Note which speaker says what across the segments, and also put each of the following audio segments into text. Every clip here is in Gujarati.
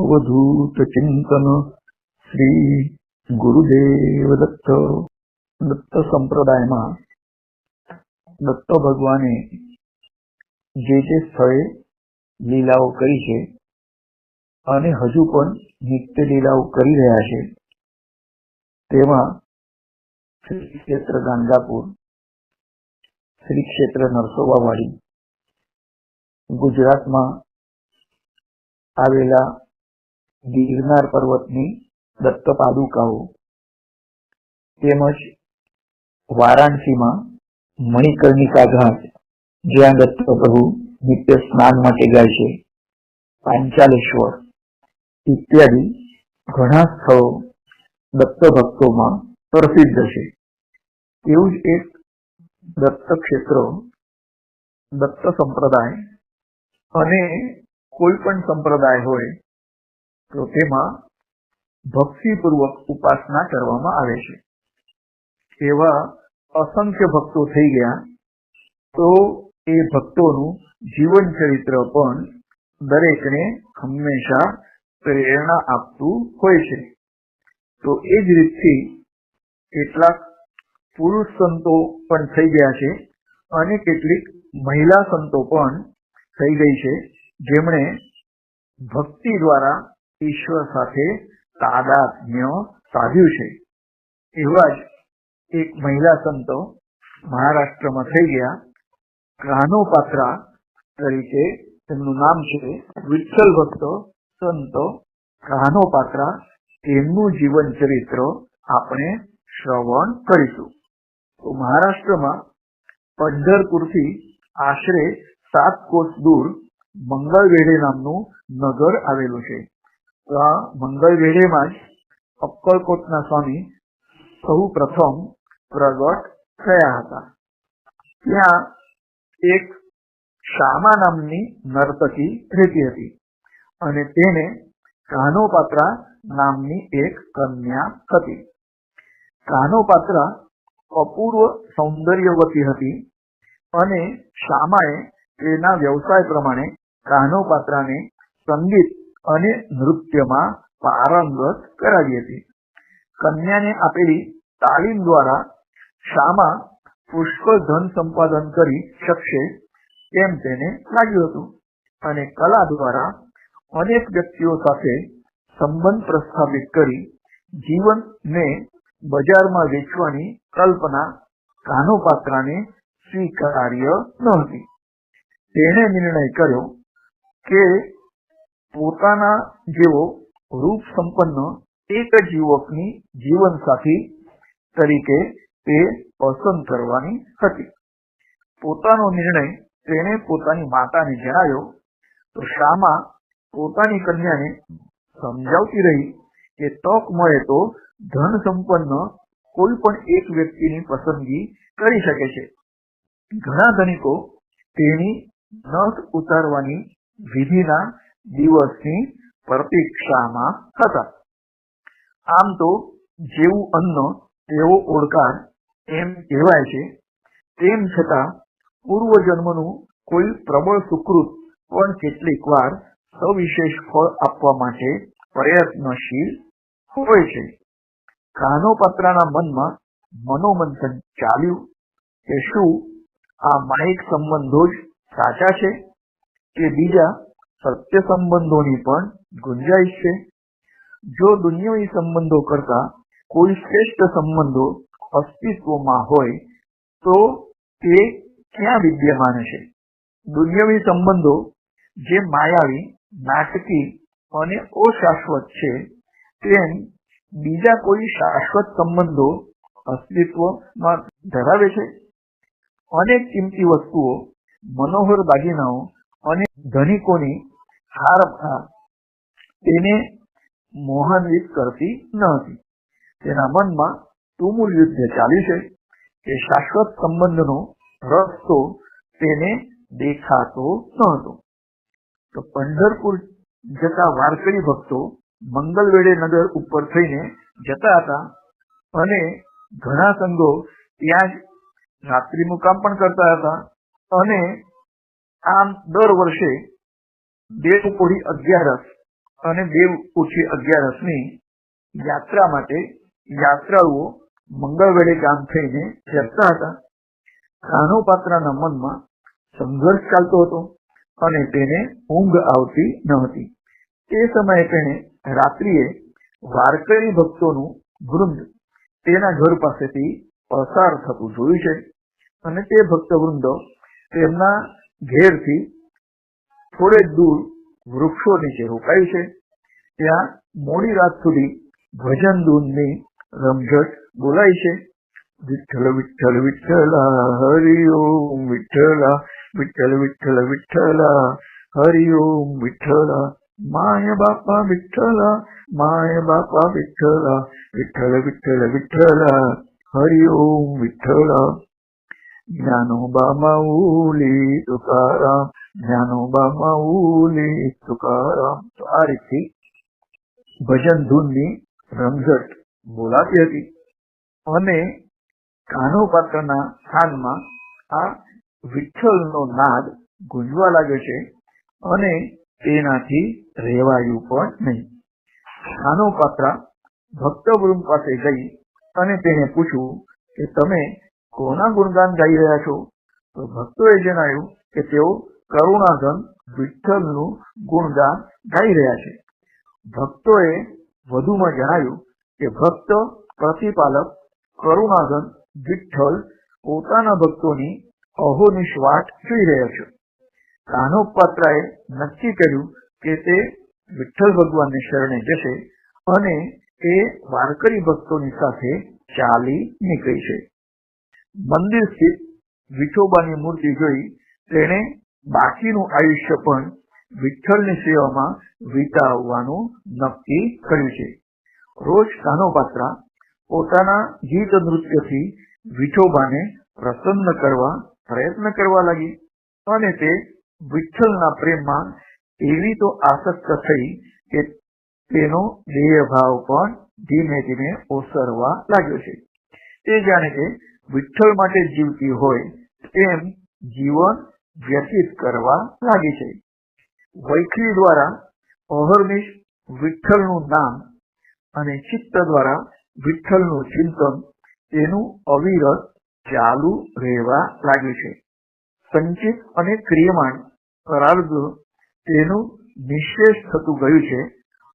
Speaker 1: અવધૂત ચિંતન શ્રી ગુરુદેવ દત્ત દત્ત સંપ્રદાયમાં દત્ત ભગવાને જે જે સ્થળે લીલાઓ કરી છે અને હજુ પણ નિત્ય લીલાઓ કરી રહ્યા છે. તેમાં શ્રી ક્ષેત્ર ગાંધાપુર શ્રી ક્ષેત્ર નરસોબાવાડી ગુજરાતમાં આવેલા ગિરનાર પર્વતની દત્ત પાદુકાઓ તેમજ વારાણસીમાં મણિકર્ણિકા ઘાટ, જ્યાં દત્ત પ્રભુ નિત્ય સ્નાન માટે જાય છે, પાંચાલેશ્વર ઇત્યાદિ ઘણા સ્થળો દત્ત ભક્તોમાં પ્રસિદ્ધ છે. એવું જ એક દત્ત ક્ષેત્ર દત્ત સંપ્રદાય અને કોઈ પણ સંપ્રદાય હોય તો તેમાં ભક્તિપૂર્વક ઉપાસના કરવામાં આવે છે. એવા અસંખ્ય ભક્તો થઈ ગયા, તો એ ભક્તોનું જીવન ચરિત્ર પણ દરેકને હંમેશા પ્રેરણા આપતું હોય છે. તો એ જ રીતથી કેટલાક પુરુષ સંતો પણ થઈ ગયા છે અને કેટલીક મહિલા સંતો પણ થઈ ગઈ છે, જેમણે ભક્તિ દ્વારા ઈશ્વર સાથે તાદાત્મ્ય સાધ્યું છે. એવા જ એક મહિલા સંતો મહારાષ્ટ્રમાં થઈ ગયા. કાનોપાત્રા તરીકે તેમનું નામ છે. વિઠ્ઠલ ભક્તો સંતો કાનોપાત્રા તેમનું જીવન ચરિત્ર આપણે શ્રવણ કરીશું. તો મહારાષ્ટ્રમાં પંઢરપુરથી આશરે સાત કોષ દૂર મંગળવેઢે નામનું નગર આવેલું છે. મંગળવેઢેમાં જ અક્કલકોટના સ્વામી સૌ પ્રથમ પ્રગટ થયા હતા. ત્યાં એક શામા નામની નર્તકી રહેતી હતી અને તેને કાનોપાત્રા નામની એક કન્યા હતી. કાનોપાત્રા અપૂર્વ સૌંદર્યવતી હતી અને શામાએ તેના વ્યવસાય પ્રમાણે કાનોપાત્રાને સંગીત અને નૃત્યમાં પારંગત કરાવી હતી. કન્યાને આપેલી તાલીમ દ્વારા શામા પુષ્કળ ધન સંપાદન કરી શકશે તેમ તેને લાગ્યું હતું અને કલા દ્વારા અનેક વ્યક્તિઓ સાથે સંબંધ પ્રસ્થાપિત કરી જીવનને બજારમાં વેચવાની કલ્પના કાનોપાત્રાને સ્વીકાર્ય નહોતી તેણે નિર્ણય કર્યો કે પોતાના જેવો રૂપ સંપન્ન એક જ યુવકની જીવનસાથી તરીકે તે પસંદ કરવાની હતી. પોતાનો નિર્ણય તેણે પોતાની માતાને જણાવ્યો તો શામા પોતાની કન્યાને સમજાવતી રહી કે તક મળે તો ધન સંપન્ન કોઈ પણ એક વ્યક્તિની પસંદગી કરી શકે છે. ઘણા ધનિકો તેની નથ ઉતારવાની વિધિના દિવસની પ્રતીક્ષામાં હતા. આમ તો જેવું અન્ન, તેવો ઓળકાર એમ કહેવાય છે. તેમ છતાં, પૂર્વજન્મનું કોઈ પ્રબળ સુકૃત પણ કેટલીક વાર સવિશેષ ફળ આપવા માટે પ્રયત્નશીલ હોય છે. કાનો કાનોપાત્રાના મનમાં મનોમંથન ચાલ્યું. કે શું આ માહિક સંબંધો જ સાચા છે? કે બીજા સત્ય સંબંધોની પણ ગુંજાઈશ છે. જો દુનિયાવી સંબંધો કરતા કોઈ શ્રેષ્ઠ સંબંધો અસ્તિત્વમાં હોય, તો તે ક્યાં વિદ્યમાન છે? દુનિયાવી સંબંધો જે માયાવી, નાટકી અને અશાશ્વત છે, તેમ બીજા કોઈ શાશ્વત સંબંધો અસ્તિત્વમાં ધરાવે છે. અનેક કિંમતી વસ્તુઓ, મનોહર દાગીનાઓ અને ધનિકોની હાર તેને મોહાન્વિત કરતી ન હતી તેના મનમાં તુમુલ યુદ્ધ ચાલ્યું છે કે શાશ્વત સંબંધનો રસ્તો તેને દેખાતો ન હતો તો પંઢરપુર જતા વારકરી ભક્તો મંગલવેડે નગર ઉપર થઈને જતા હતા અને ઘણા સંઘો ત્યાં જ રાત્રિ મુકામ પણ કરતા હતા અને આમ દર વર્ષે દેવપોઢી અગિયારસ અને દેવ ઉઠી અગિયારસની યાત્રા માટે યાત્રાળુઓ મંગળવેળે ગામ થઈને જતા હતા. કાનોપાત્રના મનમાં સંઘર્ષ ચાલતો હતો અને તેને ઊંઘ આવતી ન હતી. તે સમયે તેણે રાત્રિએ વારકરી ભક્તોનું વૃંદ તેના ઘર પાસેથી પસાર થતું જોયું છે અને તે ભક્ત વૃંદો તેમના ઘેરથી થોડે દૂર વૃક્ષો નીચે રોકાયું છે, ત્યાં મોડી રાત સુધી ભજન ધૂનની રમઝટ બોલાય છે. વિઠ્ઠલ વિઠ્ઠલ, વિઠ્ઠલા હરિઓમ વિઠ્ઠલા, વિઠ્ઠલ વિઠ્ઠલ, વિઠ્ઠલા હરિઓમ વિઠ્ઠલા, માય બાપા વિઠ્ઠલા, માય બાપા વિઠ્ઠલા, વિઠ્ઠલ વિઠ્ઠલ, વિઠ્ઠલા હરિઓમ વિઠ્ઠલા. જ્ઞાનો બામાઉલી માઉલી તુકારામ જ્ઞાનોબા માઉલી તુકારામ તો આ રીતથી ભજન ધૂનની રમઝટ બોલાતી હતી અને કાનો પાત્રના સ્થાનમાં આ વિઠ્ઠલનો નાદ ગુંજવા લાગ્યો છે અને તેનાથી રેવાયું પણ નહીં. કાનો પાત્ર ભક્તવૃંદ પાસે ગઈ અને તેને પૂછ્યું કે, તમે કોના ગુણગાન ગાઈ રહ્યા છો? તો ભક્તોએ જણાવ્યું કે, તેઓ કરુણાધન વિઠ્ઠલનું ગુણગાન ગાઈ રહ્યા છે. ભક્તોએ વધુમાં જણાવ્યું કે ભક્ત, પ્રતિપાલક, કરુણાધન, વિઠ્ઠલ પોતાના ભક્તોની અહોનિશ્વાટ જોઈ રહ્યા છે. કાનો પાત્રાએ નક્કી કર્યું કે તે વિઠ્ઠલ ભગવાનને શરણે જશે અને તે વારકરી ભક્તોની સાથે ચાલી નીકળી છે. મંદિર સ્થિત વિઠોબાની મૂર્તિ જોઈ તેણે બાકીનું આયુષ્ય પણ વિઠ્ઠલની સેવામાં વિતાવવાનું નક્કી કર્યું છે. રોજ કાનોપાત્રા પોતાના ગીત નૃત્યથી વિઠોબાને પ્રસન્ન કરવા પ્રયત્ન કરવા લાગી અને તે વિઠ્ઠલના પ્રેમમાં એવી તો આસક્ત થઈ કે તેનો દેહભાવ પણ ધીમે ધીમે ઓસરવા લાગ્યો છે. તે જાણે કે વિઠ્ઠલ માટે જીવતી હોય તેમ જીવન વ્યતીત કરવા લાગી છે. વૈખરી દ્વારા અહર્નિશ વિઠ્ઠલનું નામ અને ચિત્ત દ્વારા વિઠ્ઠલનું ચિંતન તેનું અવિરત ચાલુ રહેવા લાગ્યું છે. સંચિત અને ક્રિયમાણ પરાર્ધ તેનું નિશેષ થતું ગયું છે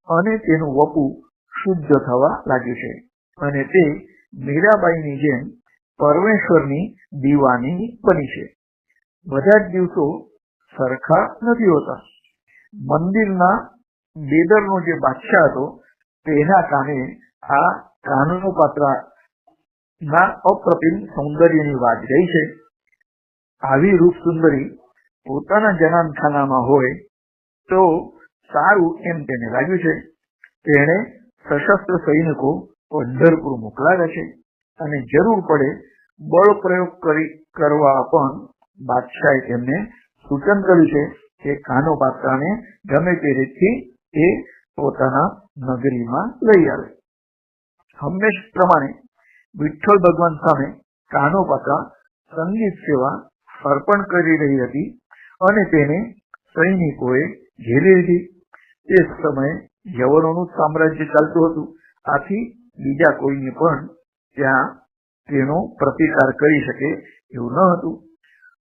Speaker 1: અને તેનું વપુ શુદ્ધ થવા લાગ્યું છે. અને તે મીરાબાઈની જેમ પરમેશ્વરની દીવાની બની છે. બધા જ દિવસો સરખા નથી હોતા. મંદિરના બેદરનો જે બાદશાહ હતો, તેના કાને આ કાનૂનો પાત્ર, ના અપ્રતિમ સૌંદર્યની વાત રહી છે. આવી રૂપ સુંદરી પોતાના જનાનખાનામાં હોય, તો સારું એમ તેને લાગ્યું છે. તેણે સશસ્ત્ર સૈનિકો પંઢરપુર મોકલાવ્યા છે અને જરૂર પડે બળ પ્રયોગ કરી, કરવા પણ બાદશાહે તેમને સૂચન કર્યું છે કે કાનો પાત્રાને ગમે તે રીતથી એ પોતાના નગરીમાં લઈ આવે. હંમેશ પ્રમાણે વિઠ્ઠલ ભગવાન સામે કાનો પાત્રા સંગીત સેવા અર્પણ કરી રહી હતી અને તેને સૈનિકોએ ઘેરી લીધી. તે સમયે યવનોનું સામ્રાજ્ય ચાલતું હતું. આથી બીજા કોઈને પણ ત્યાં તેનો પ્રતિકાર કરી શકે એવું ન હતું.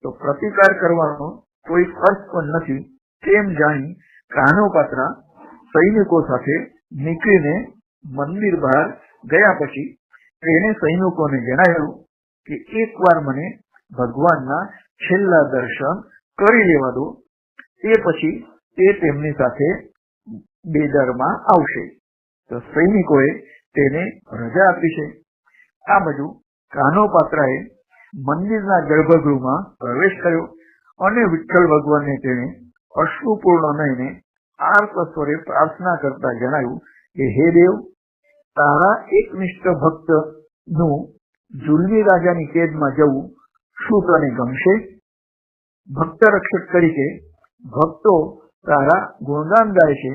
Speaker 1: તો પ્રતિકાર કરવાનો કોઈ અર્થ પણ નથી. તેમ જાણી કાનો પાત્રા સૈનિકો સાથે નીકળીને મંદિર બહાર ગયા પછી તેને સૈનિકોને જણાવ્યું કે એકવાર મને ભગવાનના છેલ્લા દર્શન કરી લેવા દો. તે પછી તે તેમની સાથે બેદરમાં આવશે. તો સૈનિકોએ તેને રજા આપી છે. આ બાજુ કાનો પાત્રાએ મંદિરના ગર્ભગૃહમાં પ્રવેશ કર્યો અને વિઠ્ઠલ ભગવાનને તેણે અશ્રુપૂર્ણ નહીને આર્ત સ્વરે પ્રાર્થના કરતા જણાવ્યું કે, હે દેવ, તારા એકનિષ્ઠ ભક્તનું જુલમી રાજાની કેદમાં જવું શું તને ગમશે? ભક્ત રક્ષક તરીકે ભક્તો તારા ગુણગાન ગાય છે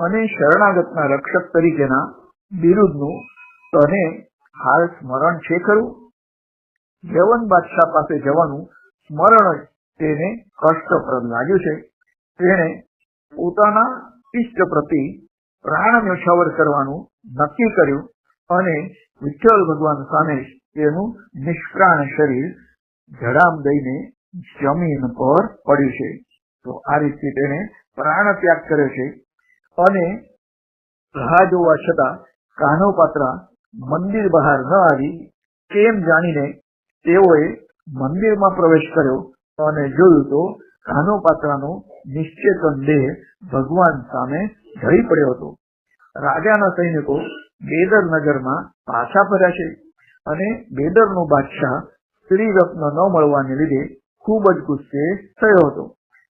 Speaker 1: અને શરણાગતના રક્ષક તરીકેના બિરુદનું તને હાલ સ્મરણ છે ખરું? યવન બાદશાહ પાસે જવાનું સ્મરણ તેને કષ્ટપ્રદ લાગ્યું છે. તેણે પોતાના ઇષ્ટ પ્રતિ પ્રાણ ન્યોછાવર કરવાનું નક્કી કર્યું અને વિઠ્ઠલ ભગવાન સામે તેનું નિષ્પ્રાણ શરીર જડામ દઈને જમીન પર પડ્યું છે. તો આ રીતે તેને પ્રાણ ત્યાગ કર્યો છે અને રાહ જોવા છતાં કાનો પાત્રા મંદિર બહાર ન આવી તેમ જાણીને તેઓએ મંદિરમાં પ્રવેશ કર્યો અને જોયું તો કાનોપાત્રાનો નિશ્ચેતન દેહ ભગવાન સામે ઢળી પડ્યો હતો. રાજાના સૈનિકો બેદર નગરમાં પાછા ફર્યા છે અને બેદરનો બાદશાહ સ્ત્રી રત્ન ન મળવાને લીધે ખૂબ જ ગુસ્સે થયો હતો.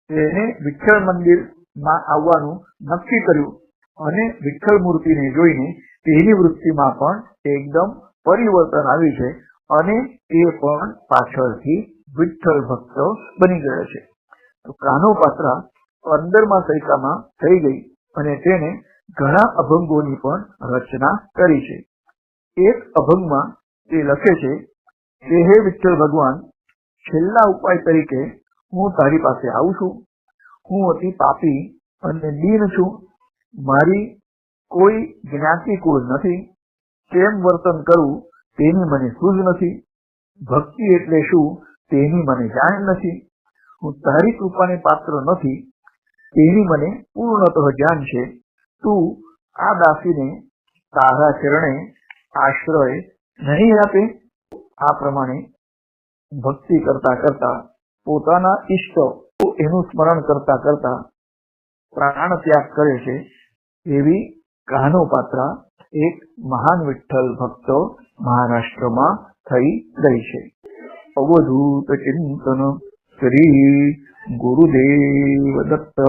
Speaker 1: તેને વિઠ્ઠલ મંદિરમાં આવવાનું નક્કી કર્યું અને વિઠ્ઠલ મૂર્તિને જોઈને તેની વૃત્તિમાં પણ એકદમ પરિવર્તન આવ્યું છે અને તે પણ પાછળથી વિઠ્ઠલ ભક્ત બની ગયો છે. તો કાનો પાત્રા પંદરમા સૈકામાં થઈ ગઈ અને તેને ઘણા અભંગોની પણ રચના કરી છે. એક અભંગમાં તે લખે છે, કે હે વિઠ્ઠલ ભગવાન, છેલ્લા ઉપાય તરીકે હું તારી પાસે આવું છું. હું અતિ પાપી અને દીન છું. મારી કોઈ જ્ઞાતિ કુળ નથી. કેમ વર્તન કરવું તેની મને સૂઝ નથી, ભક્તિ એટલે શું તેની મને જાણ નથી. હું તારી કૃપાને પાત્ર નથી, તેની મને પૂર્ણતઃ જાણ છે. તું આ દાસીને તારા ચરણે આશ્રય નહીં આપે? આ પ્રમાણે ભક્તિ કરતા કરતા, પોતાના ઈષ્ટ એનું સ્મરણ કરતા કરતા પ્રાણ ત્યાગ કરે છે. એવી કાનો પાત્રા એક મહાન વિઠ્ઠલ ભક્તો મહારાષ્ટ્રમાં થઈ ગઈ છે. અવધૂત ચિંતન શ્રી ગુરુદેવ દત્ત